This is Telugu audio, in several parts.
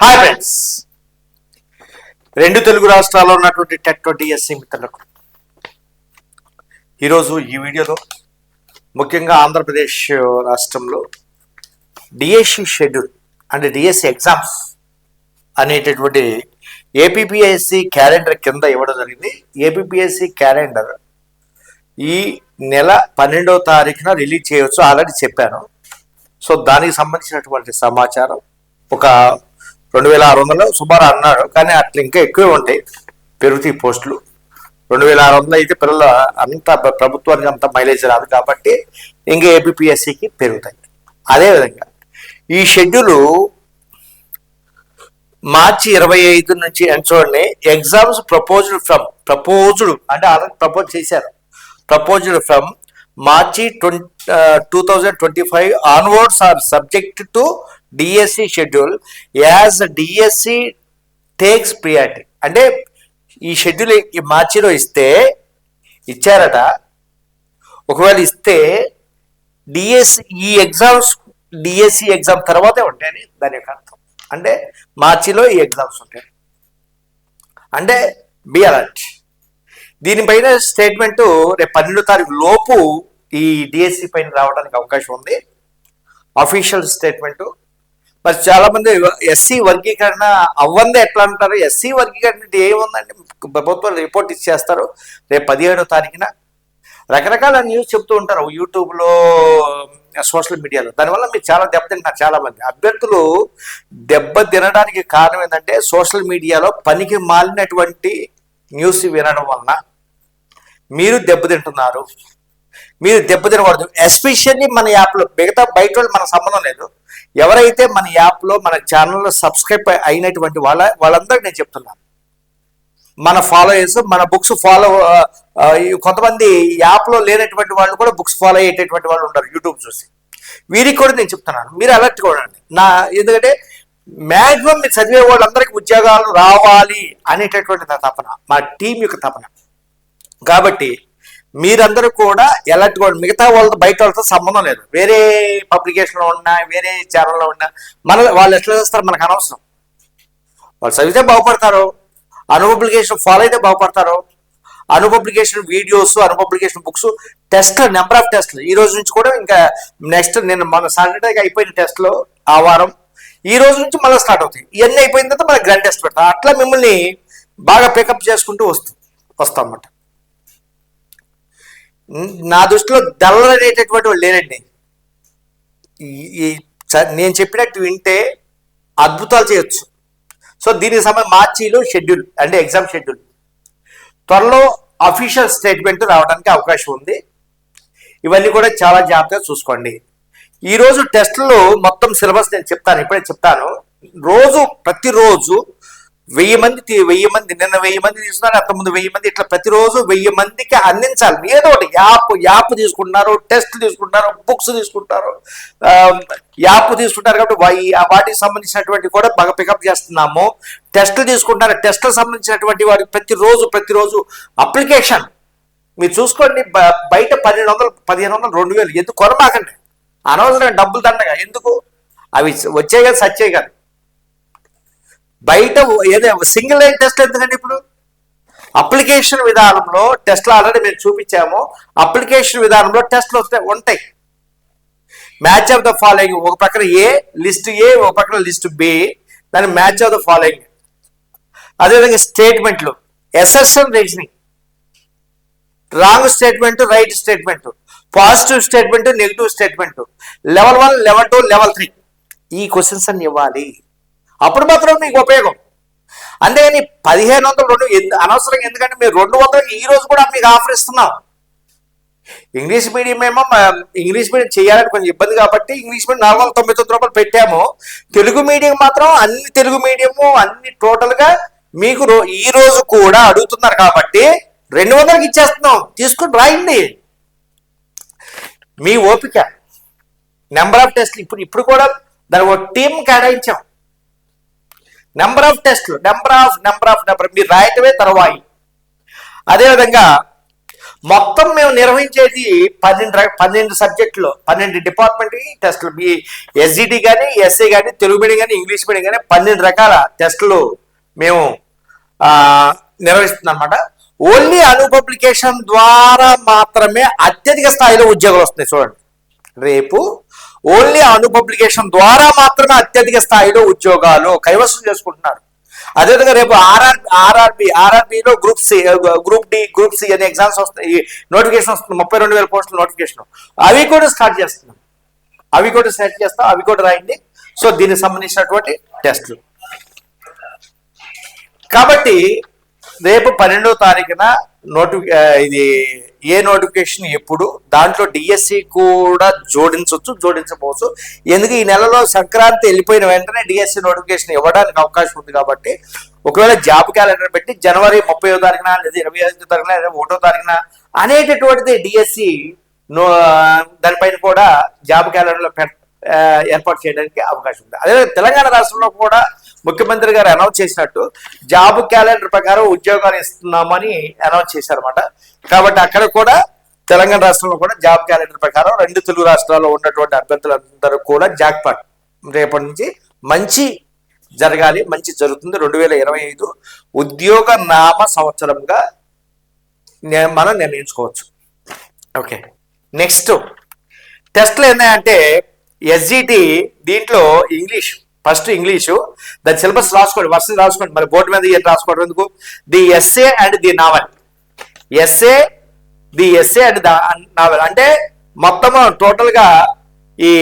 హాయ్ ఫ్రెండ్స్ రెండు తెలుగు రాష్ట్రాల్లో ఉన్నటువంటి టెట్ డిఎస్సి మిత్రులకు. ఈరోజు ఈ వీడియోలో ముఖ్యంగా ఆంధ్రప్రదేశ్ రాష్ట్రంలో డిఎస్సి షెడ్యూల్ అంటే డిఎస్సి ఎగ్జామ్స్ అనేటటువంటి ఏపీపీఎస్సి క్యాలెండర్ కింద ఇవ్వడం జరిగింది. ఏపీపీఎస్సి క్యాలెండర్ ఈ నెల పన్నెండవ తారీఖున రిలీజ్ చేయవచ్చు ఆల్రెడీ చెప్పాను. సో దానికి సంబంధించినటువంటి సమాచారం ఒక రెండు వేల ఆరు వందలు సుమారు అన్నాడు కానీ అట్లా ఇంకా ఎక్కువే ఉంటాయి. పెరుగుతాయి పోస్టులు. రెండు వేల ఆరు వందలు అయితే పిల్లల అంత ప్రభుత్వానికి అంత మైలేజ్ రాదు కాబట్టి ఇంకా ఏపీఎస్సికి పెరుగుతాయి. అదేవిధంగా ఈ షెడ్యూలు మార్చి ఇరవై ఐదు నుంచి చూడండి ఎగ్జామ్స్ ప్రపోజ్డ్ ఫ్రమ్ ప్రపోజ్డ్ అంటే ఆల్రెడీ ప్రపోజ్ చేశారు. Proposed from March twenty two thousand twenty five onwards are subject to DSC schedule as DSC takes priority అంటే ఈ షెడ్యూల్ ఈ మార్చిలో ఇస్తే ఇచ్చారట. ఒకవేళ ఇస్తే డిఎస్సి ఈ ఎగ్జామ్స్ డిఎస్సి ఎగ్జామ్ తర్వాతే ఉంటాయని దాని యొక్క అర్థం. అంటే మార్చిలో ఈ ఎగ్జామ్స్ ఉంటాయి. అంటే బి అలర్ట్ దీనిపైన స్టేట్మెంట్ రేపు పన్నెండో తారీఖు లోపు ఈ డిఎస్సి పైన రావడానికి అవకాశం ఉంది. అఫీషియల్ స్టేట్మెంటు మరి చాలా మంది ఎస్సీ వర్గీకరణ అవ్వందే ఎట్లా అంటారు? ఎస్సీ వర్గీకరణ అంటే ఏముందండి? ప్రభుత్వం రిపోర్ట్ ఇచ్చేస్తారు. రేపు పదిహేడో తారీఖున రకరకాల న్యూస్ చెప్తూ ఉంటారు. యూట్యూబ్లో సోషల్ మీడియాలో. దానివల్ల మీరు చాలా దెబ్బతింటారు చాలా మంది అభ్యర్థులు దెబ్బ తినడానికి కారణం ఏంటంటే సోషల్ మీడియాలో పనికి మాలినటువంటి న్యూస్ వినడం వలన మీరు దెబ్బతింటున్నారు మీరు దెబ్బతినకూడదు ఎస్పెషల్లీ మన యాప్లో మిగతా బయట వాళ్ళు మన సంబంధం లేదు. ఎవరైతే మన యాప్లో మన ఛానల్లో సబ్స్క్రైబ్ అయినటువంటి వాళ్ళ వాళ్ళందరికీ నేను చెప్తున్నాను మన ఫాలోయర్స్ మన బుక్స్ ఫాలో కొంతమంది యాప్లో లేనటువంటి వాళ్ళు కూడా బుక్స్ ఫాలో అయ్యేటటువంటి వాళ్ళు ఉంటారు యూట్యూబ్ చూసి. వీరికి కూడా నేను చెప్తున్నాను. మీరు అలర్ట్ కూడా ఉండండి. నా ఎందుకంటే మ్యాక్సిమం మీరు చదివే వాళ్ళందరికీ ఉద్యోగాలు రావాలి అనేటటువంటి నా తపన మా టీం యొక్క తపన. కాబట్టి మీరందరూ కూడా ఎలర్ట్ కూడా మిగతా వాళ్ళతో బయట వాళ్ళతో సంబంధం లేదు. వేరే పబ్లికేషన్లో ఉన్నా వేరే ఛానల్లో ఉన్నా మన వాళ్ళు ఎట్లా చేస్తారు మనకు అనవసరం. వాళ్ళు చదివితే బాగుపడతారు అనుపబ్లికేషన్ ఫాలో అయితే బాగుపడతారు. Anu Publication videos Anu Publication books test number of టెస్ట్లు. ఈ రోజు నుంచి కూడా ఇంకా నెక్స్ట్ నేను మన సాటర్డే అయిపోయిన టెస్ట్లో ఆ వారం. ఈ రోజు నుంచి మళ్ళీ స్టార్ట్ అవుతాయి. ఇవన్నీ అయిపోయిన తర్వాత మళ్ళీ గ్రాండ్ టెస్ట్ పెడతాం. అట్లా మిమ్మల్ని బాగా పికప్ చేసుకుంటూ వస్తూ వస్తాం అన్నమాట. నా దృష్టిలో దళలు అనేటటువంటి వాళ్ళు లేరండి ఈ- నేను చెప్పినట్టు వింటే అద్భుతాలు చేయొచ్చు. సో దీనికి సంబంధించి మార్చిలో షెడ్యూల్ అంటే ఎగ్జామ్ షెడ్యూల్. త్వరలో అఫీషియల్ స్టేట్మెంట్ రావడానికి అవకాశం ఉంది. ఇవన్నీ కూడా చాలా జాగ్రత్తగా చూసుకోండి. ఈరోజు టెస్ట్లో మొత్తం సిలబస్ నేను చెప్తాను ఇప్పుడే చెప్తాను. రోజు ప్రతిరోజు వెయ్యి మంది వెయ్యి మంది నిన్న వెయ్యి మంది తీసుకున్నారు అంతకుముందు వెయ్యి మంది ఇట్లా ప్రతిరోజు వెయ్యి మందికి అందించాలి. ఏదో ఒకటి యాప్ యాప్ తీసుకుంటున్నారు టెస్ట్ తీసుకుంటున్నారు బుక్స్ తీసుకుంటారు యాప్ తీసుకుంటారు కాబట్టి వాటికి సంబంధించినటువంటి కూడా బాగా పికప్ చేస్తున్నాము. టెస్టులు తీసుకుంటారు టెస్టులకు సంబంధించినటువంటి వాటికి ప్రతిరోజు ప్రతిరోజు అప్లికేషన్. మీరు చూసుకోండి బ- బయట పన్నెండు వందలు పదిహేను వందలు రెండు వేలు. ఎందుకు కొనమాకండి అనవసరం డబ్బులు దండగా. ఎందుకు? అవి వచ్చే కదా సచ్చే కాదు. బయట ఏదో సింగిల్ లైన్ టెస్ట్ ఎందుకండి ఇప్పుడు? అప్లికేషన్ విధానంలో టెస్ట్లు ఆల్రెడీ మేము చూపించాము. అప్లికేషన్ విధానంలో టెస్ట్లు వస్తాయి ఉంటాయి. మ్యాచ్ ఆఫ్ ద ఫాలోయింగ్ ఒక పక్కన ఏ లిస్ట్ ఏ ఒక పక్కన లిస్ట్ బి దాని మ్యాచ్ ఆఫ్ ద ఫాలోయింగ్ అదేవిధంగా స్టేట్మెంట్లు SSN reasoning wrong statement right statement positive statement negative statement level one level two level three ఈ క్వశ్చన్స్ అన్ని ఇవ్వాలి. అప్పుడు మాత్రం మీకు ఉపయోగం. అంతేగాని పదిహేను వందలు రెండు అనవసరం ఎందుకంటే మీరు రెండు వందలకి ఈ రోజు కూడా మీకు ఆఫర్ ఇస్తున్నాం. ఇంగ్లీష్ మీడియం ఏమో ఇంగ్లీష్ మీడియం చేయాలని కొంచెం ఇబ్బంది కాబట్టి ఇంగ్లీష్ మీడియం నాలుగు వందల తొంభై తొమ్మిది రూపాయలు పెట్టాము. తెలుగు మీడియం మాత్రం అన్ని తెలుగు మీడియము అన్ని టోటల్గా మీకు రో- ఈ రోజు కూడా అడుగుతున్నారు కాబట్టి రెండు వందలకి ఇచ్చేస్తున్నాం. తీసుకుని రాయండి. మీ ఓపిక. నెంబర్ ఆఫ్ టెస్ట్లు ఇప్పుడు ఇప్పుడు కూడా దాని ఒక టీం కేటాయించాం. నెంబర్ ఆఫ్ టెస్ట్లు number of number of number మీరు రాయటమే తర్వాయి. అదేవిధంగా మొత్తం మేము నిర్వహించేది పన్నెండు పన్నెండు సబ్జెక్టులు పన్నెండు డిపార్ట్మెంట్ టెస్టులు. మీ ఎస్జిటి కానీ ఎస్ఏ కానీ తెలుగు మీడియం కానీ ఇంగ్లీష్ మీడియం కానీ పన్నెండు రకాల టెస్టులు మేము నిర్వహిస్తున్నాం అనమాట ఓన్లీ అను పబ్లికేషన్ ద్వారా మాత్రమే అత్యధిక స్థాయిలో ఉద్యోగాలు వస్తున్నాయి చూడండి. రేపు ఓన్లీ అను పబ్లికేషన్ ద్వారా మాత్రమే అత్యధిక స్థాయిలో ఉద్యోగాలు కైవసం చేసుకుంటున్నారు. అదేవిధంగా రేపు RR RRB ఆర్ఆర్బిలో group C group D group C అనే ఎగ్జామ్స్ వస్తాయి. నోటిఫికేషన్ వస్తుంది ముప్పై రెండు వేల పోస్టుల నోటిఫికేషన్. అవి కూడా స్టార్ట్ చేస్తున్నాం. అవి కూడా స్టార్ట్ చేస్తాం అవి కూడా రాయండి. సో దీనికి సంబంధించినటువంటి టెస్ట్లు. కాబట్టి రేపు పన్నెండవ తారీఖున నోటి ఇది ఏ నోటిఫికేషన్ ఎప్పుడు దాంట్లో డిఎస్సి కూడా జోడించవచ్చు జోడించకపోవచ్చు. ఎందుకు ఈ నెలలో సంక్రాంతి వెళ్ళిపోయిన వెంటనే డిఎస్సి నోటిఫికేషన్ ఇవ్వడానికి అవకాశం ఉంది కాబట్టి ఒకవేళ జాబ్ క్యాలెండర్ పెట్టి జనవరి ముప్పై తారీఖున లేదా ఇరవై ఐదు తారీఖున లేదా ఒకటో తారీఖున అనేటటువంటిది డిఎస్సి నో దానిపైన కూడా జాబ్ క్యాలెండర్లో ఏర్పాటు చేయడానికి అవకాశం ఉంది. అదే తెలంగాణ రాష్ట్రంలో కూడా ముఖ్యమంత్రి గారు అనౌన్స్ చేసినట్టు జాబ్ క్యాలెండర్ ప్రకారం ఉద్యోగాలు ఇస్తున్నామని అనౌన్స్ చేశారన్నమాట. కాబట్టి అక్కడ కూడా తెలంగాణ రాష్ట్రంలో కూడా జాబ్ క్యాలెండర్ ప్రకారం రెండు తెలుగు రాష్ట్రాల్లో ఉన్నటువంటి అభ్యర్థులందరూ కూడా జాక్పాట్ రేపటి నుంచి మంచి జరగాలి మంచి జరుగుతుంది. రెండు వేల ఇరవై ఐదు ఉద్యోగ నామ సంవత్సరంగా మనం నిర్ణయించుకోవచ్చు. ఓకే. నెక్స్ట్ టెస్ట్లు ఏంటంటే ఎస్జిటి దీంట్లో ఇంగ్లీష్. ఫస్ట్ ఇంగ్లీషు దాని సిలబస్ రాసుకోండి వర్షం రాసుకోండి మరి బోర్డు మీద ఏం రాసుకోవడం ఎందుకు? The SA and the novel. SA the SA and the novel. అంటే మొత్తం టోటల్గా ఈ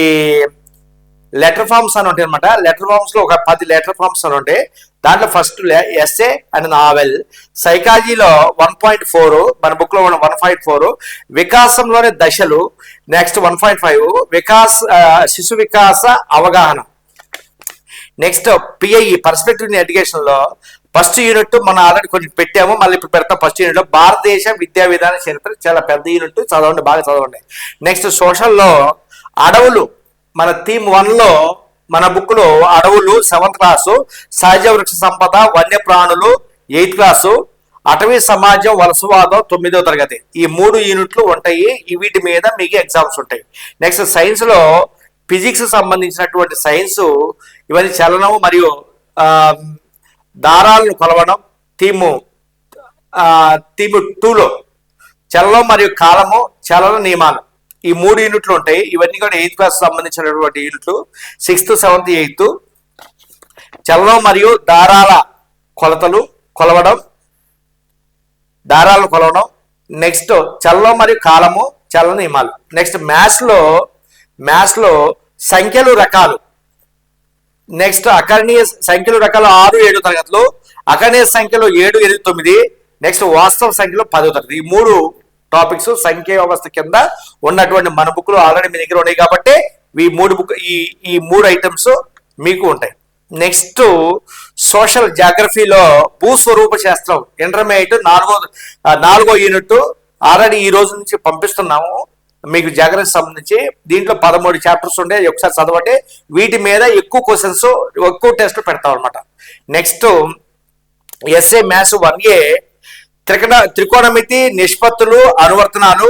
లెటర్ ఫామ్స్ అని ఉంటాయి అనమాట లెటర్ ఫామ్స్లో ఒక పది లెటర్ ఫామ్స్ అని ఉంటాయి. దాంట్లో ఫస్ట్ ఎస్ఏ అండ్ నావెల్. సైకాలజీలో వన్ పాయింట్ ఫోర్ మన బుక్లో వన్ పాయింట్ ఫోర్. వికాసంలోనే దశలు నెక్స్ట్ వన్ పాయింట్ ఫైవ్. వికాస్ శిశు వికాస అవగాహన. నెక్స్ట్ పిఐ పర్స్పెక్టివ్ ఇన్ ఎడ్యుకేషన్లో ఫస్ట్ యూనిట్ మనం ఆల్రెడీ కొంచెం పెట్టాము మళ్ళీ ఇప్పుడు పెడతాం ఫస్ట్ యూనిట్లో. భారతదేశ విద్యా విధాన చరిత్ర చాలా పెద్ద యూనిట్ చదవండి బాగా చదవండి. నెక్స్ట్ సోషల్లో అడవులు మన థీమ్ వన్లో మన బుక్లో అడవులు సెవెంత్ క్లాసు సహజ వృక్ష సంపద వన్యప్రాణులు ఎయిత్ క్లాసు అటవీ సమాజం వలసవాదం తొమ్మిదో తరగతి. ఈ మూడు యూనిట్లు ఉంటాయి వీటి మీద మీకు ఎగ్జామ్స్ ఉంటాయి. నెక్స్ట్ సైన్స్లో ఫిజిక్స్ సంబంధించినటువంటి సైన్స్ ఇవన్నీ చలనము మరియు దారాలను కొలవడం థీము థీము టూలో. చలనం మరియు కాలము చలన నియమాలు. ఈ మూడు యూనిట్లు ఉంటాయి. ఇవన్నీ కూడా ఎయిత్ క్లాస్ సంబంధించినటువంటి యూనిట్లు. Sixth seventh eighth. చలనం మరియు దారాల కొలతలు కొలవడం దారాలను కొలవడం. నెక్స్ట్ చలనం మరియు కాలము చలన నియమాలు. నెక్స్ట్ మ్యాథ్స్లో మ్యాథ్స్లో సంఖ్యలు రకాలు. నెక్స్ట్ అకర్ణీయ సంఖ్యలు రకాల ఆరు ఏడు తరగతులు. అకర్ణీయ సంఖ్యలో ఏడు ఎనిమిది తొమ్మిది. నెక్స్ట్ వాస్తవ సంఖ్యలో పదో తరగతి. ఈ మూడు టాపిక్స్ సంఖ్య వ్యవస్థ కింద ఉన్నటువంటి మన బుక్లు ఆల్రెడీ మీ దగ్గర ఉన్నాయి కాబట్టి ఈ మూడు బుక్ ఈ ఈ మూడు ఐటమ్స్ మీకు ఉంటాయి. నెక్స్ట్ సోషల్ జాగ్రఫీలో భూస్వరూప శాస్త్రం ఇంటర్మీడియట్ నాలుగో నాలుగో యూనిట్ ఆల్రెడీ ఈ రోజు నుంచి పంపిస్తున్నాము. మీకు జాగ్రత్త సంబంధించి దీంట్లో పదమూడు చాప్టర్స్ ఉండే ఒకసారి చదవండి. వీటి మీద ఎక్కువ క్వశ్చన్స్ ఎక్కువ టెస్ట్లు పెడతాం అనమాట next SA maths one A త్రికణ త్రికోణమితి నిష్పత్తులు అనువర్తనాలు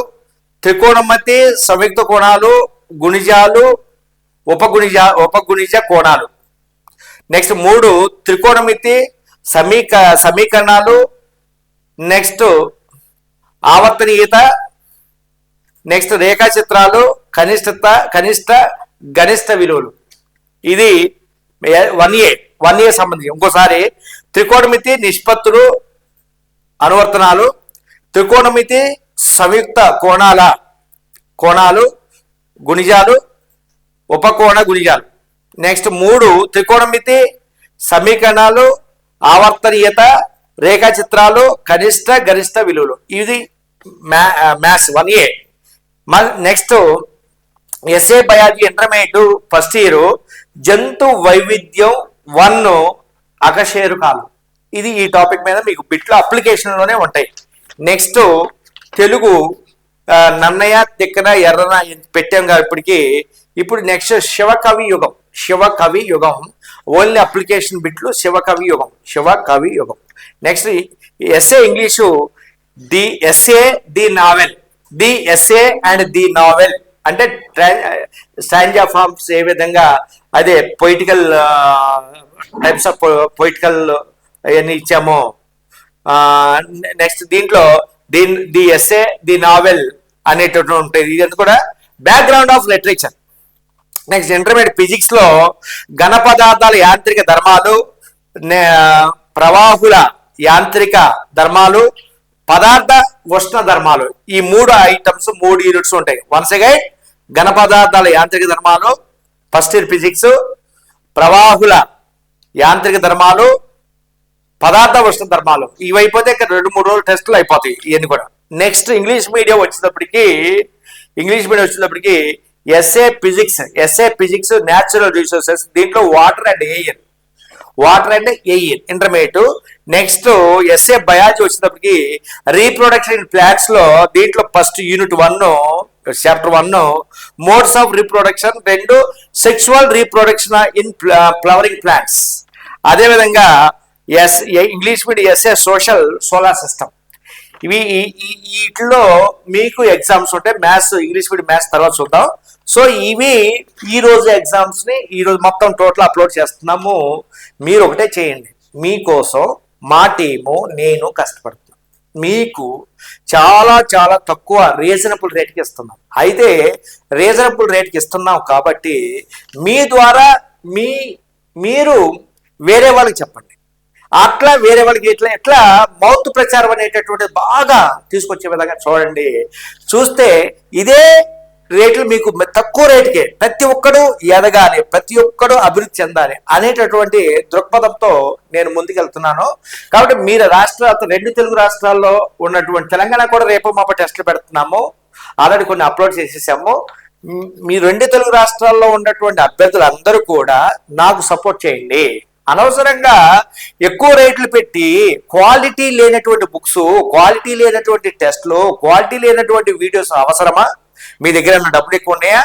త్రికోణమితి సంయుక్త కోణాలు గుణిజాలు ఉపగుణిజ ఉపగుణిజ కోణాలు. నెక్స్ట్ మూడు త్రికోణమితి సమీక సమీకరణాలు. నెక్స్ట్ ఆవర్తనీయత నెక్స్ట్ రేఖా చిత్రాలు కనిష్టత కనిష్ట గనిష్ట విలువలు. ఇది వన్ ఏ వన్ ఏ సంబంధించి. ఇంకోసారి త్రికోణమితి నిష్పత్తులు అనువర్తనాలు త్రికోణమితి సంయుక్త కోణాల కోణాలు గుణిజాలు ఉపకోణ గుణిజాలు. నెక్స్ట్ మూడు త్రికోణమితి సమీకరణాలు ఆవర్తనీయత రేఖాచిత్రాలు కనిష్ట గరిష్ట విలువలు. ఇది మ్యా maths one A next SA biology intermediate first year జంతు వైవిధ్యం వన్ అకశేరుకాలు ఇది ఈ టాపిక్ మీద మీకు బిట్లు అప్లికేషన్లోనే ఉంటాయి. నెక్స్ట్ తెలుగు నన్నయ్య తిక్కన ఎర్రన పెట్టాం కదా ఇప్పటికి. ఇప్పుడు నెక్స్ట్ శివకవి యుగం. శివకవి యుగం. ఓన్లీ అప్లికేషన్ బిట్లు శివకవి యుగం. శివకవి యుగం. Next essay English the essay the novel. The essay and the novel. అంటే స్టాంజా ఫార్మ్స్ ఏ విధంగా అదే పొయిటికల్ టైప్స్ ఆఫ్ పొయిటికల్ అవన్నీ ఇచ్చామో. నెక్స్ట్ దీంట్లో దీని ది ఎస్ఏ ది నావెల్ అనేటటువంటి ఉంటుంది. ఇది కూడా? Background of literature. Next intermediate ఫిజిక్స్లో ఘన పదార్థాల యాంత్రిక ధర్మాలు ప్రవాహుల యాంత్రిక ధర్మాలు పదార్థ ఉష్ణ ధర్మాలు ఈ మూడు ఐటమ్స్ మూడు యూనిట్స్ ఉంటాయి. వన్స్ అగైన్ ఘన పదార్థాల యాంత్రిక ధర్మాలు ఫస్ట్ ఇయర్ ఫిజిక్స్ ప్రవాహుల యాంత్రిక ధర్మాలు పదార్థ ఉష్ణ ధర్మాలు ఇవి అయిపోతే ఇక్కడ రెండు మూడు రోజులు టెస్టులు అయిపోతాయి ఇవన్నీ కూడా. నెక్స్ట్ ఇంగ్లీష్ మీడియం వచ్చేటప్పటికి ఇంగ్లీష్ మీడియం వచ్చేటప్పటికి SA physics SA physics natural resources దీంట్లో water and air water and air intermediate. Next SA biology వచ్చేటప్పటికి రీప్రొడక్షన్ ఇన్ ప్లాంట్స్లో దీంట్లో first unit one chapter one modes of reproduction రెండు sexual reproduction in flowering plants అదేవిధంగా S English medium SA social solar system ఇవి ఈ- వీటిలో మీకు ఎగ్జామ్స్ ఉంటాయి మ్యాథ్స్ ఇంగ్లీష్ మీడియం మ్యాథ్స్ తర్వాత చూద్దాం. సో ఇవి ఈ రోజు ఎగ్జామ్స్ని ఈ రోజు మొత్తం టోటల్ అప్లోడ్ చేస్తున్నాము. మీరు ఒకటే చేయండి. మీకోసం మా టీము నేను కష్టపడుతున్నాను మీకు చాలా చాలా తక్కువ రీజనబుల్ రేట్కి ఇస్తున్నాం. అయితే రీజనబుల్ రేట్కి ఇస్తున్నాం కాబట్టి మీ ద్వారా మీ మీరు వేరే వాళ్ళకి చెప్పండి. అట్లా వేరే వాళ్ళకి ఇట్లా ఎట్లా మౌత్ ప్రచారం అనేటటువంటిది బాగా తీసుకొచ్చే విధంగా చూడండి. చూస్తే ఇదే రేట్లు మీకు తక్కువ రేటుకే ప్రతి ఒక్కడు ఎదగాలి ప్రతి ఒక్కడు అభివృద్ధి చెందాలి అనేటటువంటి దృక్పథంతో నేను ముందుకెళ్తున్నాను. కాబట్టి మీరు రాష్ట్ర రెండు తెలుగు రాష్ట్రాల్లో ఉన్నటువంటి తెలంగాణ కూడా రేపు మాప టెస్టులు పెడుతున్నాము. ఆల్రెడీ కొన్ని అప్లోడ్ చేసేసాము. మీ రెండు తెలుగు రాష్ట్రాల్లో ఉన్నటువంటి అభ్యర్థులందరూ కూడా నాకు సపోర్ట్ చేయండి. అనవసరంగా ఎక్కువ రేట్లు పెట్టి క్వాలిటీ లేనటువంటి బుక్స్ క్వాలిటీ లేనటువంటి టెస్ట్లు క్వాలిటీ లేనటువంటి వీడియోస్ అవసరమా? మీ దగ్గర ఉన్న డబ్బులు ఎక్కువ ఉన్నాయా?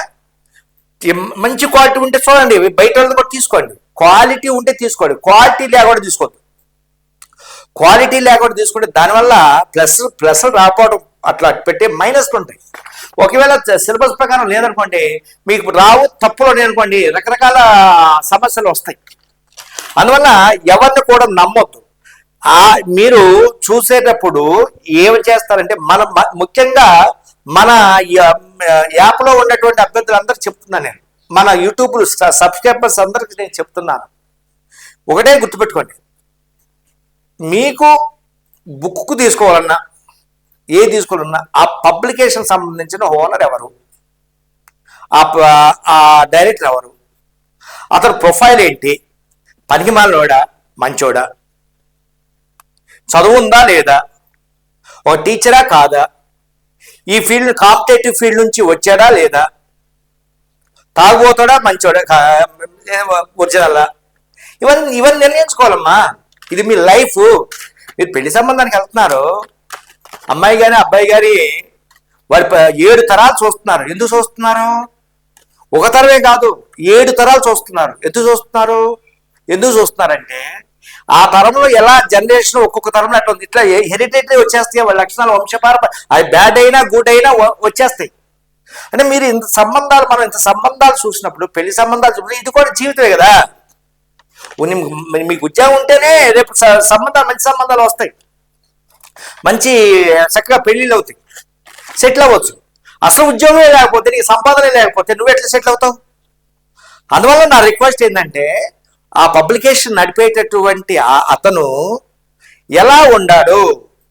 మంచి క్వాలిటీ ఉంటే చూడండి బయట వాళ్ళది కూడా తీసుకోండి. క్వాలిటీ ఉంటే తీసుకోండి. క్వాలిటీ లేకుండా తీసుకోవద్దు. క్వాలిటీ లేకుండా తీసుకుంటే దానివల్ల ప్లస్ ప్లస్ రాకపోవడం అట్లా పెట్టే మైనస్లు ఉంటాయి. ఒకవేళ సిలబస్ ప్రకారం లేదనుకోండి మీకు రావు తప్పులు అనుకోండి రకరకాల సమస్యలు వస్తాయి. అందువల్ల ఎవరిని కూడా నమ్మొద్దు. ఆ మీరు చూసేటప్పుడు ఏమి చేస్తారంటే మన ముఖ్యంగా మన యా- యాప్లో ఉన్నటువంటి అభ్యర్థులు అందరూ చెప్తున్నాను నేను. మన యూట్యూబ్ సబ్స్క్రైబర్స్ అందరికి నేను చెప్తున్నాను. ఒకటే గుర్తుపెట్టుకోండి. మీకు బుక్కు తీసుకోవాలన్నా ఏ తీసుకోవాలన్నా ఆ పబ్లికేషన్ సంబంధించిన ఓనర్ ఎవరు? ఆ ఆ డైరెక్టర్ ఎవరు? అతని ప్రొఫైల్ ఏంటి? పనికిమాలోడా మంచోడా? చదువు ఉందా లేదా? ఒక టీచరా కాదా? ఈ ఫీల్డ్ కాంపిటేటివ్ ఫీల్డ్ నుంచి వచ్చాడా లేదా? తాగుబోతాడా? మంచోడా? ఒరిజినల్లా ఇవన్నీ ఇవన్నీ నిర్ణయించుకోవాలమ్మా. ఇది మీ లైఫ్. మీరు పెళ్ళి సంబంధానికి వెళ్తున్నారు. అమ్మాయి గారి అబ్బాయి గారి వారి ఏడు తరాలు చూస్తున్నారు. ఎందుకు చూస్తున్నారు? ఒక తరమే కాదు ఏడు తరాలు చూస్తున్నారు. ఎందుకు చూస్తున్నారు? ఎందుకు చూస్తున్నారంటే ఆ తరంలో ఎలా జనరేషన్ ఒక్కొక్క తరంలో అట్లా ఉంది. ఇట్లా హెరిటేటరీ వచ్చేస్తాయి వాళ్ళ లక్షణాలు వంశపార అది బ్యాడ్ అయినా గుడ్ అయినా వచ్చేస్తాయి. అంటే మీరు ఇంత సంబంధాలు మనం ఇంత సంబంధాలు చూసినప్పుడు పెళ్ళి సంబంధాలు చూసినప్పుడు ఇది కూడా జీవితమే కదా. మీకు ఉద్యోగం ఉంటేనే రేపు సంబంధాలు మంచి సంబంధాలు వస్తాయి. మంచి చక్కగా పెళ్ళిళ్ళు అవుతాయి. సెటిల్ అవ్వచ్చు. అసలు ఉద్యోగమే లేకపోతే నీకు సంపాదనే లేకపోతే నువ్వు ఎట్లా సెటిల్ అవుతావు? అందువల్ల నా రిక్వెస్ట్ ఏంటంటే ఆ పబ్లికేషన్ నడిపేటటువంటి అతను ఎలా ఉండాడు?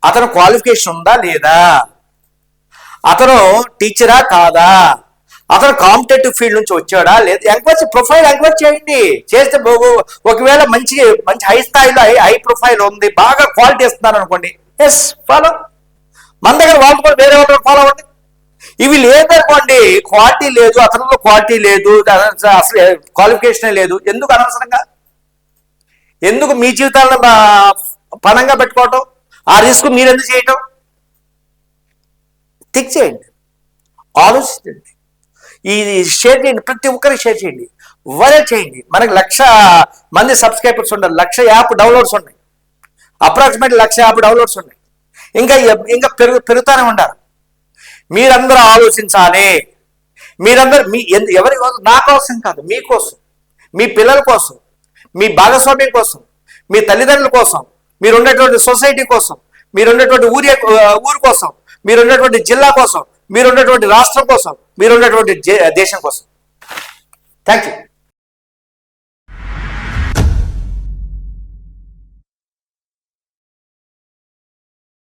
అతను క్వాలిఫికేషన్ ఉందా లేదా? అతను టీచరా కాదా? అతను కాంపిటేటివ్ ఫీల్డ్ నుంచి వచ్చాడా లేదా? ఎంక్వైరీ ప్రొఫైల్ ఎంక్వైరీ చేయండి. చేస్తే ఒకవేళ మంచి మంచి హై స్థాయిలో హై హై ప్రొఫైల్ ఉంది బాగా క్వాలిటీ ఇస్తున్నారు అనుకోండి. ఎస్ ఫాలో మన దగ్గర వాళ్ళు కూడా వేరే వాళ్ళు ఫాలో అవ్వండి. ఇవి లేదనుకోండి క్వాలిటీ లేదు అతనిలో క్వాలిటీ లేదు అసలు క్వాలిఫికేషన్ లేదు. ఎందుకు అనవసరంగా? ఎందుకు మీ జీవితాలను పణంగా పెట్టుకోవటం? ఆ రిస్క్ మీరు ఎందుకు చేయటం? థిక్ చేయండి. ఆలోచించండి. ఇది షేర్ చేయండి. ప్రతి ఒక్కరికి షేర్ చేయండి. వైరల్ చేయండి. మనకి లక్ష మంది సబ్స్క్రైబర్స్ ఉండాలి. లక్ష యాప్ డౌన్లోడ్స్ ఉన్నాయి. అప్రాక్సిమేట్ లక్ష యాప్ డౌన్లోడ్స్ ఉన్నాయి. ఇంకా ఇంకా పెరుగు పెరుగుతూనే ఉంటారు మీరందరూ ఆలోచించాలి. మీరందరూ మీ ఎందు- ఎవరి కోసం? నా కోసం కాదు. మీకోసం మీ పిల్లల కోసం. మీ భాగస్వామ్యం కోసం మీ తల్లిదండ్రుల కోసం మీరున్నటువంటి సొసైటీ కోసం మీరున్నటువంటి ఊరి ఊరు కోసం మీరున్నటువంటి జిల్లా కోసం మీరున్నటువంటి రాష్ట్రం కోసం మీరున్నటువంటి దేశం కోసం. Thank you.